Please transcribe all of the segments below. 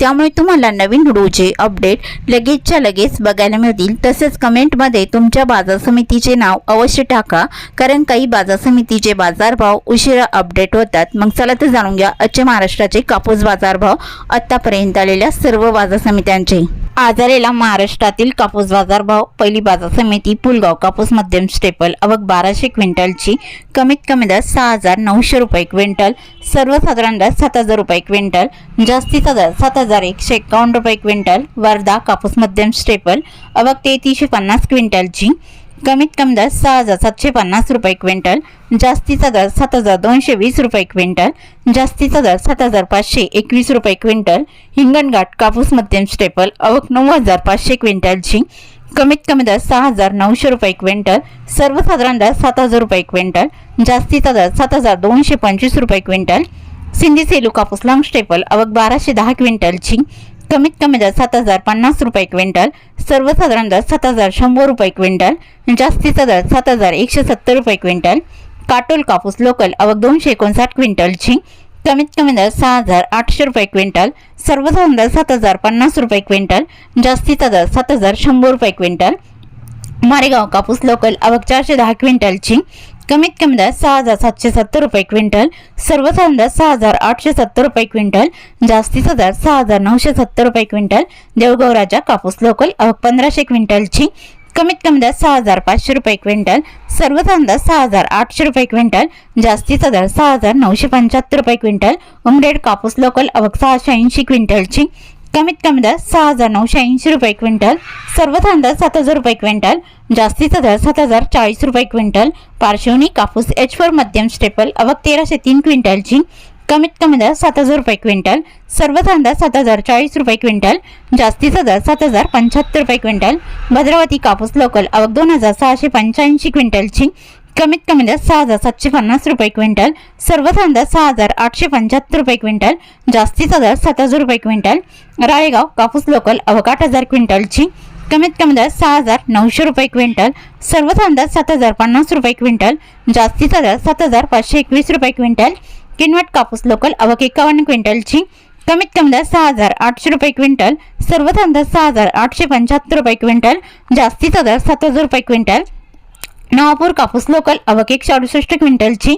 त्यामुळे तुम्हाला नवीन व्हिडिओचे अपडेट लगेचच्या लगेच बघायला मिळतील. तसेच कमेंटमध्ये तुमच्या बाजार समितीचे नाव अवश्य टाका कारण काही बाजार समितीचे बाजारभाव उशिरा अपडेट होतात. मग चला तर जाणून घ्या आजचे महाराष्ट्राचे कापूस बाजारभाव आत्तापर्यंत आलेल्या सर्व बाजार समित्यांचे. आज आलेला महाराष्ट्रातील कापूस बाजारभाव पहिली बाजार समिती पुलगाव कापूस मध्यम स्टेपल अवघ बाराशे क्विंटलची कमीत कमी दर सहा हजार नऊशे रुपये क्विंटल सर्वसाधारण दर सात हजार रुपये क्विंटल जास्तीचा दर सात हजार एकशे एकावन्न रुपये क्विंटल वर्धा कापूस मध्यम स्टेपल अवक तेहतीसशे पन्नास क्विंटलची कमीत कमी दर सहा हजार सातशे पन्नास रुपये क्विंटल जास्तीचा दर सात हजार दोनशे वीस रुपये क्विंटल जास्तीचा दर सात हजार पाचशे एकवीस रुपये क्विंटल हिंगणघाट कापूस मध्यम स्टेपल अवक नऊ हजार पाचशे क्विंटलची कमीत कमी दर सहा हजार नऊशे रुपये क्विंटल सर्वसाधारण दर सात हजार रुपये क्विंटल जास्तीचा दर सात हजार दोनशे पंचवीस रुपये क्विंटल सिंधी सेलू कापूस लॉंग स्टेपल अवघ बाराशे दहा क्विंटलची कमीत कमी दर सात हजार पन्नास रुपये क्विंटल सर्वसाधारण दर सात हजार शंभर रुपये क्विंटल जास्तीचा दर सात हजार एकशे सत्तर रुपये क्विंटल काटोल कापूस लोकल अवघ दोनशे एकोणसाठ क्विंटलची कमीत कमी दर सहा हजार आठशे रुपये क्विंटल सर्वसाधारण दर सात हजार पन्नास रुपये क्विंटल जास्तीचा दर सात हजार शंभर रुपये क्विंटल मारेगाव कापूस लोकल अवघ चारशे दहा क्विंटलची कमीत कमी दर सहा हजार सातशे सत्तर रुपये क्विंटल सर्वसाधारण दर सहा हजार आठशे सत्तर रुपये क्विंटल जास्तीचा दर सहा हजार नऊशे सत्तर रुपये क्विंटल देवगाव राजा कापूस लोकल अवघ पंधराशे क्विंटलची कमीत कमी दर सहा हजार पाचशे रुपये क्विंटल सर्वसाधारण दर सहा हजार आठशे रुपये क्विंटल जास्तीचा दर सहा हजार नऊशे पंच्याहत्तर रुपये क्विंटल उमरेड कापूस लोकल अवक सहाशे ऐंशी क्विंटलची कमीत कमी दर सहा हजार नऊशे ऐंशी रुपये क्विंटल सर्वसाधारण दर सात हजार रुपये क्विंटल जास्तीचा दर सात हजार चाळीस रुपये क्विंटल पार्श्वनी कापूस एच फोर मध्यम स्टेपल अवक तेराशे तीन क्विंटलची कमीत कमी दर सात हजार रुपये क्विंटल सर्व दर सात हजार चाळीस रुपये क्विंटल जास्तीचा दर सात हजार पंच्याहत्तर रुपये क्विंटल भद्रावती कापूस लोकल अवक दोन हजार सहाशे पंच्याऐंशी क्विंटलची कमीत कमी दर सहा हजार सातशे पन्नास रुपये क्विंटल सर्वसाधारण दर सहा हजार आठशे पंच्याहत्तर रुपये क्विंटल जास्तीचा दर सात हजार रुपये क्विंटल राळेगाव कापूस लोकल अवकाठ आठ हजार क्विंटलची कमीत कमी दर सहा हजार नऊशे रुपये क्विंटल सर्वसाधारण दर सात हजार पन्नास रुपये क्विंटल जास्तीचा दर सात हजार पाचशे एकवीस रुपये क्विंटल किनवट कापूस लोकल अवक एकावन्न क्विंटलची कमीत कमी दर सहा हजार आठशे रुपये क्विंटल सर्वसाधारण दर सहा हजार आठशे पंच्याहत्तर रुपये क्विंटल जास्तीचा दर सात हजार रुपये क्विंटल नवापूर कापूस लोकल अवकेक एकशे अडुसष्ट क्विंटलची.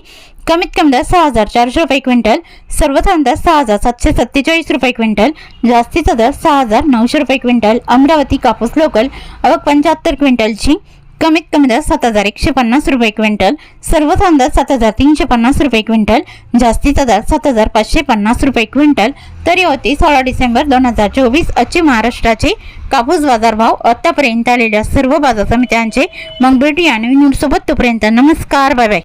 कमीत कमी दर सहा हजार चारशे रुपये क्विंटल. सर्वसाधारण दर सहा हजार सातशे सत्तेचाळीस रुपये क्विंटल. जास्तीचा दर सहा हजार नऊशे रुपये क्विंटल. अमरावती कापूस लोकल अवक पंच्याहत्तर क्विंटलची. कमीत कमी दर सात हजार एकशे पन्नास रुपये क्विंटल सर्व दर सात हजार तीनशे पन्नास रुपये क्विंटल जास्तीचा दर सात हजार पाचशे पन्नास रुपये क्विंटल. तरी होती सोळा डिसेंबर दोन हजार चोवीस आजचे महाराष्ट्राचे कापूस बाजारभाव आतापर्यंत आलेल्या सर्व बाजार समित्यांचे मग भेटूया नवीन सोबत तोपर्यंत नमस्कार बाय बाय.